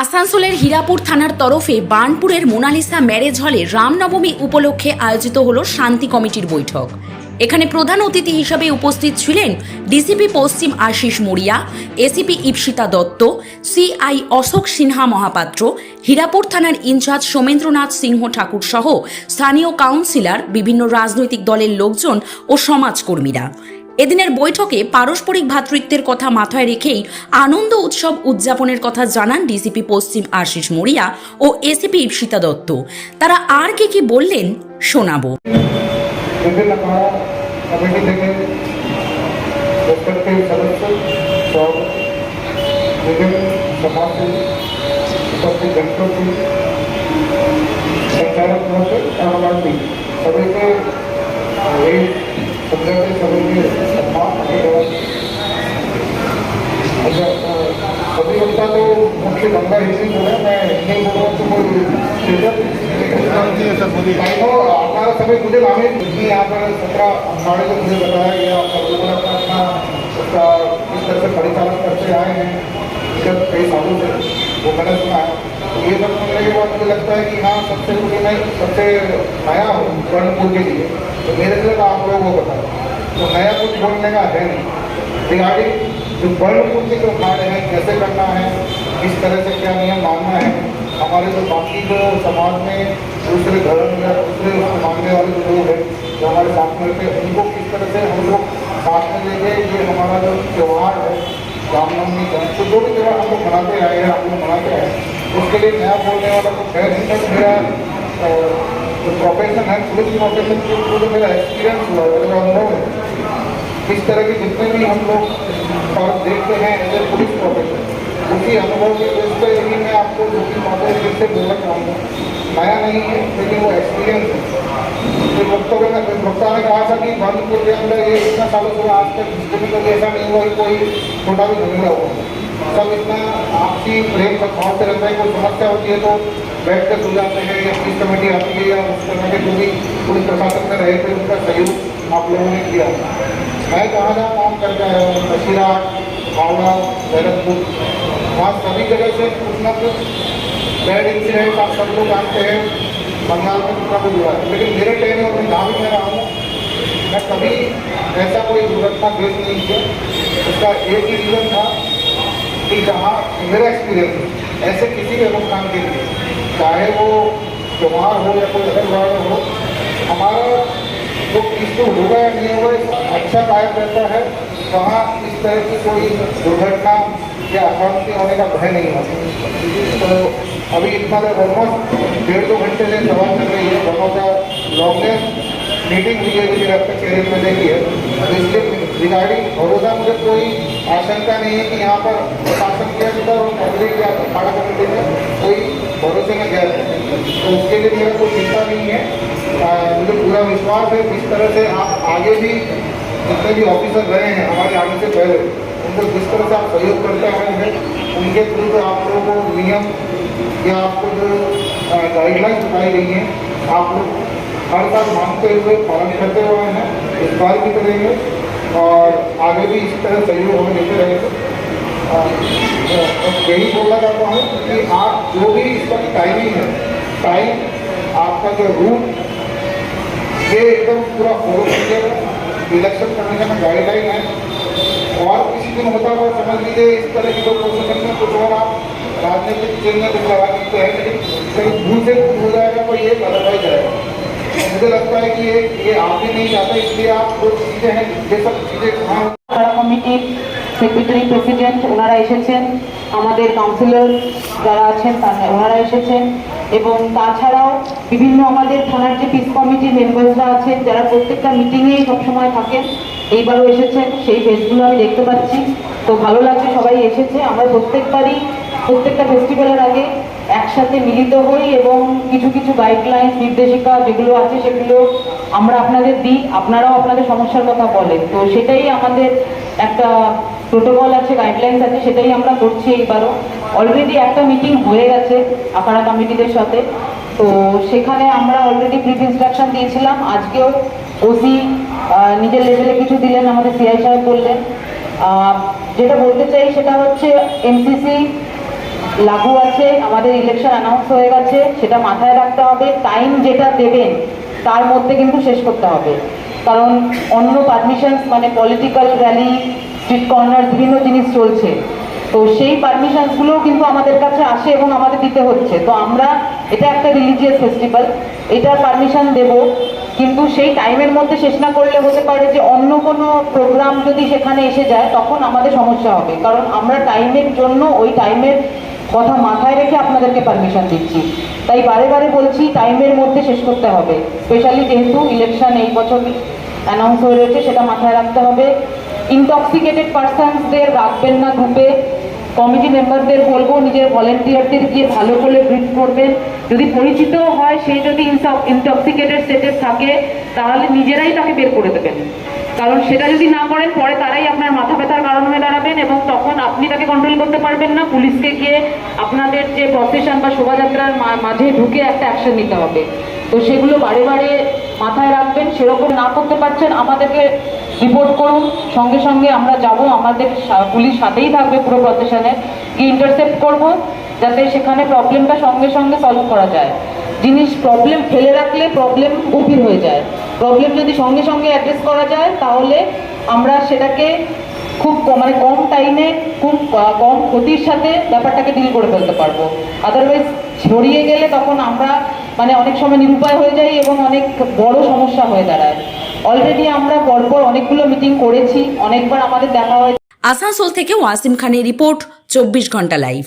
আসানসোলের হীরাপুর থানার তরফে বার্নপুরের মোনালিসা ম্যারেজ হলে রামনবমী উপলক্ষে আয়োজিত হল শান্তি কমিটির বৈঠক। এখানে প্রধান অতিথি হিসাবে উপস্থিত ছিলেন ডিসিপি পশ্চিম আশিস মরিয়া, এসিপি ইপসিতা দত্ত, সিআই অশোক সিনহা মহাপাত্র, হীরাপুর থানার ইনচার্জ সোমেন্দ্রনাথ সিংহ ঠাকুর সহ স্থানীয় কাউন্সিলর, বিভিন্ন রাজনৈতিক দলের লোকজন ও সমাজকর্মীরা। এদিনের বৈঠকে পারস্পরিক ভ্রাতৃত্বের কথা মাথায় রেখেই আনন্দ উৎসব উদযাপনের কথা জানান ডিসিপি পশ্চিম আশিস মরিয়া ও এসিপি ইপসিতা দত্ত। তারা আর কে কি বললেন শোনাব। সবাইকে कुमरगढ़ तो मुख्य गंगा हिस्से जो है मैं नहीं बोल रहा हूँ समय मुझे मांगे जितनी यहाँ पर सत्रह अखाड़े को मुझे बताया गया सब लोगों ने अपना अपना उसका किस तरह से परिचालन करते आए हैं जब कई सालों से वो मैंने सुना है ये सब सुनने के बाद मुझे लगता है कि हाँ सबसे मुझे मैं सबसे नया हूँ, कर्णपुर के लिए। तो मेरे तो आप लोगों को बताया तो नया कुछ बोलने का है नहीं। रिगार्डिंग जो वर्णपुर के जो कार्य हैं कैसे करना है किस तरह से क्या नियम मानना है हमारे जो बाकी जो समाज में दूसरे धर्म या दूसरे मानने वाले जो लोग हैं जो हमारे साथ में रहते हैं उनको किस तरह से हम लोग साथ में लेके ये हमारा जो त्यौहार है रामनवमी गणेश तो जो भी त्यौहार हम लोग मनाते आए हैं हम लोग मनाते हैं, उसके लिए नया बोलने वाला तो नहीं मेरा जो प्रोफेशन है पुलिस प्रोफेशन के थ्रू जो मेरा एक्सपीरियंस हुआ है मेरा अनुभव है, इस तरह के जितने भी हम लोग और देखते हैं एज ए पुलिस प्रोफेशन उसी अनुभव के बेस पे ही मैं आपको जो कि माता फिर से बोलना चाहूँगा। नया नहीं है, लेकिन वो एक्सपीरियंस है। तो वक्तव्य में वक्ता ने कहा था कि बांदीपुर के अंदर ये इतना सालों से आज तक में कभी ऐसा नहीं हुआ कि कोई छोटा भी झगड़ा हुआ सब इतना आपसी प्रेम सद्भाव से रहता है, कोई समस्या होती है तो बैठ कर सुलझाते हैं, या पुलिस कमेटी आती है, या उस तरह के जो भी पुलिस प्रशासन में रहे थे, उनका सहयोग आप लोगों ने किया। मैं जहाँ जहाँ काम करके आया हूँ बशीरा हावड़ा भैरतपुर वहाँ सभी जगह से कुछ ना कुछ बैड इंसिडेंट आप सब लोग जानते हैं, बंगाल में कितना कुछ हुआ है। लेकिन मेरे टेन और मैं जहाँ मैं रहा हूँ, मैं कभी ऐसा कोई दुर्घटना फेस नहीं किया। उसका एक ही रीज़न था कि जहाँ मेरा एक्सपीरियंस ऐसे किसी भी अनुष्ठान के लिए, चाहे वो त्यौहार हो या कोई अदर वार हो, हमारा जो किसको होगा या नहीं होगा अच्छा कायम रहता है। वहाँ इस तरह की कोई दुर्घटना या अशांति होने का भय नहीं होता। तो अभी इतना देर ऑलमोस्ट डेढ़ दो घंटे से सवाल चल रही है, दोनों का लॉन्गेस्ट मीटिंग हुई है मुझे अब तक कैरियर में देखी है। तो इसलिए रिगार्डिंग भरोसा मुझे कोई आशंका नहीं है कि यहाँ पर प्रशासन के अंदर और पब्लिक या अखाड़ा कमेटी में कोई भरोसे में गैर है तो उसके लिए मेरा कोई चिंता नहीं है। मुझे पूरा विश्वास है जिस तरह से आप आगे भी जितने भी ऑफिसर रहे हैं, हमारे आने से पहले, उनको जिस तरह से आप सहयोग करते आए हैं, उनके थ्रू जो आप लोगों को नियम या आपको जो गाइडलाइंस बताई गई हैं, आप लोग हर बार मांगते हुए पालन करते हुए हैं, इस बार भी करेंगे। और आगे भी इसी तरह सहयोग हमें देते आ, बस यही बोलना चाहता हूँ कि आप जो भी इसका टाइमिंग है टाइम आपका जो रूट ये एकदम पूरा फॉलो कीजिएगा इलेक्शन करने का गाइडलाइन है। और किसी दिन होता हुआ समझ लीजिए इस तरह की जो प्रोसेशन में कुछ और आप राजनीतिक चिन्ह कुछ लगा सकते हैं। लेकिन कहीं भूल से हो जाएगा तो ये अदरवाइज़ जाएगा। तो मुझे लगता है कि ये ये आप भी नहीं चाहते इसलिए आप जो चीज़ें हैं ये सब चीज़ें हाँ পাড়া কমিটির সেক্রেটারি প্রেসিডেন্ট ওনারা এসেছেন আমাদের কাউন্সিলর যারা আছেন তারা ওনারা এসেছেন এবং তাছাড়াও বিভিন্ন আমাদের থানার যে পিস কমিটির মেম্বার্সরা আছেন যারা প্রত্যেকটা মিটিংয়েই সবসময় থাকেন এইবারও এসেছেন সেই ফেসগুলো আমি দেখতে পাচ্ছি তো ভালো লাগছে সবাই এসেছে আমরা প্রত্যেকবারই প্রত্যেকটা ফেস্টিভ্যালের আগে একসাথে মিলিত হই এবং কিছু কিছু গাইডলাইন নির্দেশিকা যেগুলো আছে সেগুলো আমরা আপনাদের দিই। আপনারাও আপনাদের সমস্যার কথা বলেন। তো সেটাই আমাদের একটা প্রোটোকল আছে গাইডলাইন্স আছে, সেটাই আমরা করছি এইবারও। অলরেডি একটা মিটিং হয়ে গেছে আখাড়া কমিটিদের সাথে। তো সেখানে আমরা অলরেডি ব্রিফ ইনস্ট্রাকশন দিয়েছিলাম। আজকেও ওসি নিজের লেভেলে কিছু দিলেন আমাদের সিআই সাহেব বললেন। যেটা বলতে চাই সেটা হচ্ছে এমসিসি লাগু আছে, আমাদের ইলেকশন অ্যানাউন্স হয়ে গেছে, সেটা মাথায় রাখতে হবে টাইম যেটা দেবেন, তার মধ্যে কিন্তু শেষ করতে হবে। কারণ অন্য পারমিশন মানে পলিটিক্যাল র্যালি স্ট্রিট কর্নার বিভিন্ন জিনিস চলছে। তো সেই পারমিশনসগুলোও কিন্তু আমাদের কাছে আসে এবং আমাদের দিতে হচ্ছে। তো আমরা, এটা একটা রিলিজিয়াস ফেস্টিভ্যাল এটার পারমিশন দেব, কিন্তু সেই টাইমের মধ্যে শেষ না করলে হতে পারে যে অন্য কোনো প্রোগ্রাম যদি সেখানে এসে যায়, তখন আমাদের সমস্যা হবে। কারণ আমরা টাইমের জন্য ওই টাইমের কথা মাথায় রেখে আপনাদেরকে পারমিশন দিচ্ছি। তাই বারে বারে বলছি টাইমের মধ্যে শেষ করতে হবে। স্পেশালি যেহেতু ইলেকশন এই বছর অ্যানাউন্স হয়ে রয়েছে, সেটা মাথায় রাখতে হবে। ইনটক্সিকেটেড পার্সনসদের রাখবেন না গ্রুপে কমিটি মেম্বারদের বলব, নিজের ভলেন্টিয়ারদের গিয়ে ভালো করে ব্রিফ করবেন। যদি পরিচিত হয়, সে যদি ইনটক্সিকেটেড স্টেটে থাকে, তাহলে নিজেরাই তাকে বের করে দেবেন। কারণ সেটা যদি না করেন, পরে তারাই আপনার মাথা ব্যথার কারণ হয়ে দাঁড়াবেন এবং তখন আপনি তাকে কন্ট্রোল করতে পারবেন না। পুলিশকে গিয়ে আপনাদের যে প্রসেশন বা শোভাযাত্রার মাঝে ঢুকে একটা অ্যাকশন নিতে হবে। তো সেগুলো বারে বারে মাথায় রাখবেন, সেরকম না করতে পারছেন, আমাদেরকে রিপোর্ট করুন। সঙ্গে সঙ্গে আমরা যাব, আমাদের পুলিশ সাথেই থাকবে পুরো প্রসেশনে গিয়ে ইন্টারসেপ্ট করব, যাতে সেখানে প্রবলেমটা সঙ্গে সঙ্গে সলভ করা যায়। জিনিস প্রবলেম ফেলে রাখলে প্রবলেম গভীর হয়ে যায়। প্রবলেম যদি সঙ্গে সঙ্গে অ্যাড্রেস করা যায়, তাহলে আমরা সেটাকে খুব মানে কম টাইমে খুব কম ক্ষতির সাথে ব্যাপারটাকে ডিল করে ফেলতে পারব। আদারওয়াইজ ছড়িয়ে গেলে তখন আমরা মানে অনেক সময় নিরুপায় হয়ে যাই এবং অনেক বড় সমস্যা হয়ে দাঁড়ায়। অলরেডি আমরা পরপর অনেকগুলো মিটিং করেছি, অনেকবার আমাদের দেখা হয়েছে। আসানসোল থেকে ওয়াসিম খানের রিপোর্ট, চব্বিশ ঘণ্টা live